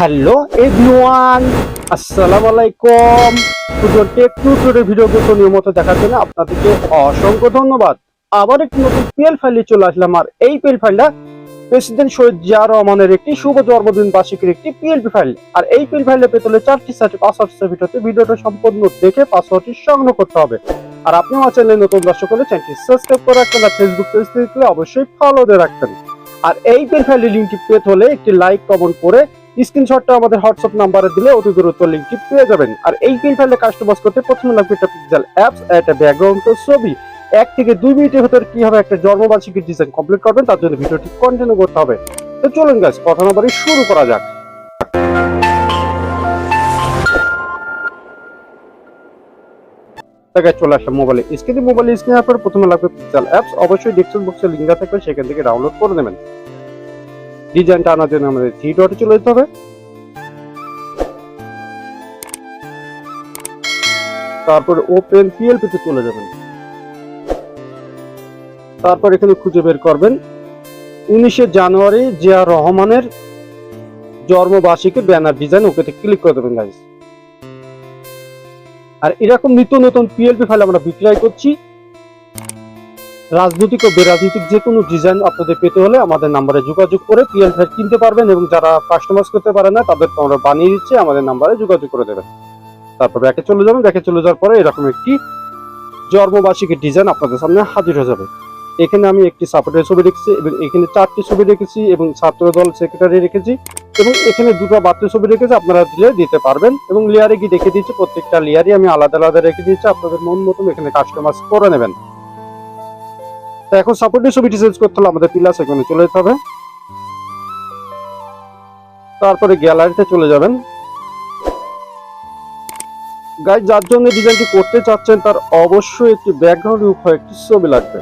Hello everyone আসসালামু আলাইকুম পুজোর টেক টুটোরিয়াল ভিডিওগুলো নিয়মিত দেখার জন্য আপনাদেরকে অসংখ্য ধন্যবাদ। আবার একটি নতুন পিএল ফাইলে চলে আসলাম, আর এই পিএল ফাইলটা প্রেসিডেন্ট শহীদ জিয়া রহমানের একটি শুভ জন্মদিন বার্ষিকীর একটি পিএলপি ফাইল আর এই পিএল ফাইলে পেতে হলে চারটি সাথে পাসওয়ার্ড সেভিট হতে ভিডিওটা সম্পূর্ণ দেখে পাসওয়ার্ডটি সংগ্রহ করতে হবে। আর আপনি আমার চ্যানেলে নতুন দর্শক হলে চ্যানেলটি সাবস্ক্রাইব করে রাখবেন, আর ফেসবুক পেজ থেকে অবশ্যই ফলো দিয়ে রাখবেন। আর এই পিএল ফাইলের লিঙ্কটি পেতে হলে একটি লাইক কমেন্ট করে স্ক্রিনশটটা আমাদের হোয়াটসঅ্যাপ নাম্বারে দিলে অতি দ্রুত লিঙ্কটি পেয়ে যাবেন। আর এই পিন ফাইলে কাস্টমাইজ করতে প্রথমে লাগবে একটা পিক্সেল অ্যাপস একটা ব্যাকগ্রাউন্ড ছবি। এক থেকে দুই মিনিটের ভেতর কীভাবে একটা জন্মবার্ষিকীর ডিজাইন কমপ্লিট করবেন, তার জন্য ভিডিওটি কন্টিনিউ করতে হবে। তো চলুন গাছ কথা না বাড়ি শুরু করা যাক। জায়গায় চলে আসলাম মোবাইলে স্ক্রিনে মোবাইল স্ক্রিনের পর প্রথমে লাগবে পিক্সেল অ্যাপস অবশ্যই ডেস্কটপ বক্সে লিঙ্ক থাকবে, সেখান থেকে ডাউনলোড করে নেবেন। ডিজাইনটা আনার জন্য আমাদের থ্রি ডটে চলে যেতে হবে। তারপরে ওপেন পিএলপি তে চলে যাবেন। তারপর এখানে খুঁজে বের করবেন। উনিশে জানুয়ারি জিয়া রহমানের জন্মবার্ষিকী ব্যানার ডিজাইন, ওকেতে ক্লিক করে দেবেন গাইজ আর এরকম নিত্য নতুন পিএলপি ফাইল আমরা বিক্রয় করছি। রাজনৈতিক ও বেরাজনৈতিক যে কোনো ডিজাইন আপনাদের পেতে হলে আমাদের নাম্বারে যোগাযোগ করে পিএল ফাইল কিনতে পারবেন এবং যারা কাস্টমাইজ করতে পারে না তাদের আমরা বানিয়ে দিচ্ছি, আমাদের নাম্বারে যোগাযোগ করে দেবেন। তারপর ব্যাকে চলে যাবেন, ব্যাকে চলে যাওয়ার পরে এরকম একটি জন্মবার্ষিকীর ডিজাইন আপনাদের সামনে হাজির হয়ে যাবে। এখানে আমি একটি সাপোর্টের ছবি রেখেছি এবং এখানে চারটি ছবি রেখেছি এবং ছাত্র দল সেক্রেটারি রেখেছি এবং এখানে দুটো বাড়তি ছবি রেখেছি, আপনারা দিলে দিতে পারবেন এবং লেয়ারে গিয়ে দেখে দিচ্ছি, প্রত্যেকটা লেয়ারই আমি আলাদা আলাদা রেখে দিচ্ছি আপনাদের মন মতন এখানে কাস্টমাইজ করে নেবেন। এখন সাপোর্টের ছবিটি চেঞ্জ করতে হলে আমাদের পিলাস এখানে চলে যেতে হবে। তারপরে গ্যালারিতে চলে যাবেন। গাইজ যার জন্য ডিজাইনটি করতে চাচ্ছেন, তার অবশ্যই একটি ব্যাকগ্রাউন্ড উপর একটি ছবি লাগবে।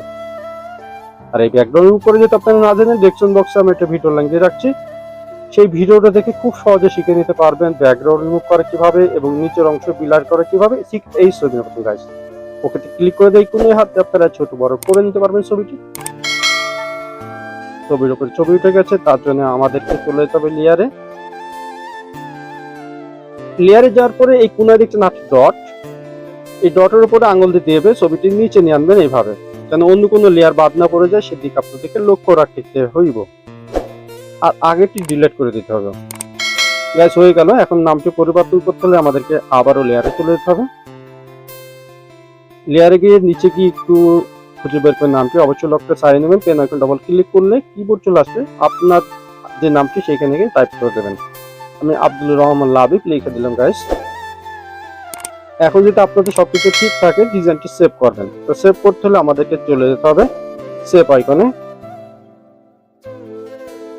আর এই ব্যাকগ্রাউন্ড উপরে যদি আপনারা না জানেন ডেসক্রিপশন বক্সে আমি একটা ভিডিও লিংক দিয়ে রাখছি। সেই ভিডিওটা দেখে খুব সহজে শিখে নিতে পারবেন ব্যাকগ্রাউন্ড রিমুভ করে কীভাবে এবং নিচের অংশ বিলার করে কীভাবে। ঠিক এই ছবি গাইজ ওকেতে ক্লিক করে দেয়, কোনো হাতে আপনারা ছোট বড় করে নিতে পারবেন ছবিটি। ছবির উপরে ছবি উঠে গেছে, তার জন্য আমাদেরকে চলে যেতে হবে লেয়ারে লেয়ারে যাওয়ার পরে এই কোনায় দেখছেন আপনি ডট এই ডটের উপরে আঙুল দিয়ে দেবে, ছবিটি নিচে নিয়ে আনবেন এইভাবে, যেন অন্য কোনো লেয়ার বাদ না পড়ে যায়, সেদিক আপনাদেরকে লক্ষ্য রাখতে হইব। আর আগেরটি ডিলিট করে দিতে হবে। গ্যাস হয়ে গেল, এখন নামটি পরিবর্তন করতে হলে আমাদেরকে আবারও লেয়ারে চলে যেতে হবে। লেয়ারে গিয়ে নিচে গিয়ে একটু খুঁজে বের করে নামটি অবশ্যই লকটা সারিয়ে নেবেন পেন আইকন ডাবল ক্লিক করলে কিবোর্ড চলে আসবে। আপনার যে নামটি সেখানে গিয়ে টাইপ করে দেবেন। আমি আব্দুল রহমান লাবিব লিখে দিলাম গাইস এখন যদি আপনাদের সবকিছু ঠিক থাকে ডিজাইনটি সেভ করবেন। তো সেভ করতে হলে আমাদেরকে চলে যেতে হবে সেভ আইকনে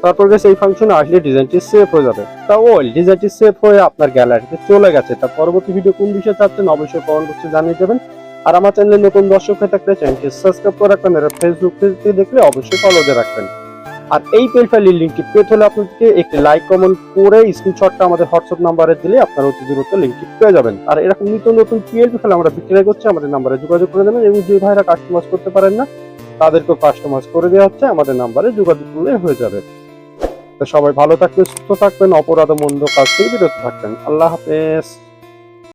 তারপর গেছে এই ফাংশনে আসলে ডিজাইনটি সেভ হয়ে যাবে। তা ওই ডিজাইনটি সেভ হয়ে আপনার গ্যালারিতে চলে গেছে। তা পরবর্তী ভিডিও কোন বিষয়ে চাচ্ছেন, অবশ্যই কমেন্ট বক্সে জানিয়ে দেবেন। আর আমার চ্যানেলে নতুন দর্শক হয়ে থাকলে চ্যানেলটি সাবস্ক্রাইব করে রাখবেন আর ফেসবুক পেজটি দেখলে অবশ্যই ফলো দিয়ে রাখবেন। আর এই পেল ফাইলের লিঙ্কটি পেতে হলে আপনাদেরকে একটি লাইক কমেন্ট করে স্ক্রিনশটটা আমাদের হোয়াটসঅ্যাপ নাম্বারে দিলে আপনারা অতি দ্রুত লিঙ্কটি পেয়ে যাবেন। আর এরকম নিত্য নতুন পিএলপি ফাইল আমরা বিক্রয় করছি আমাদের নাম্বারে যোগাযোগ করে দেবেন এবং যে ভাইরা কাস্টমাইজ করতে পারেন না, তাদেরকেও কাস্টমাইজ করে দেওয়া হচ্ছে, আমাদের নাম্বারে যোগাযোগ করলে হয়ে যাবে। তো সবাই ভালো থাকবেন, সুস্থ থাকবেন অপরাধ মন্দ কাজ থেকে বিরত থাকবেন। আল্লাহ হাফেজ।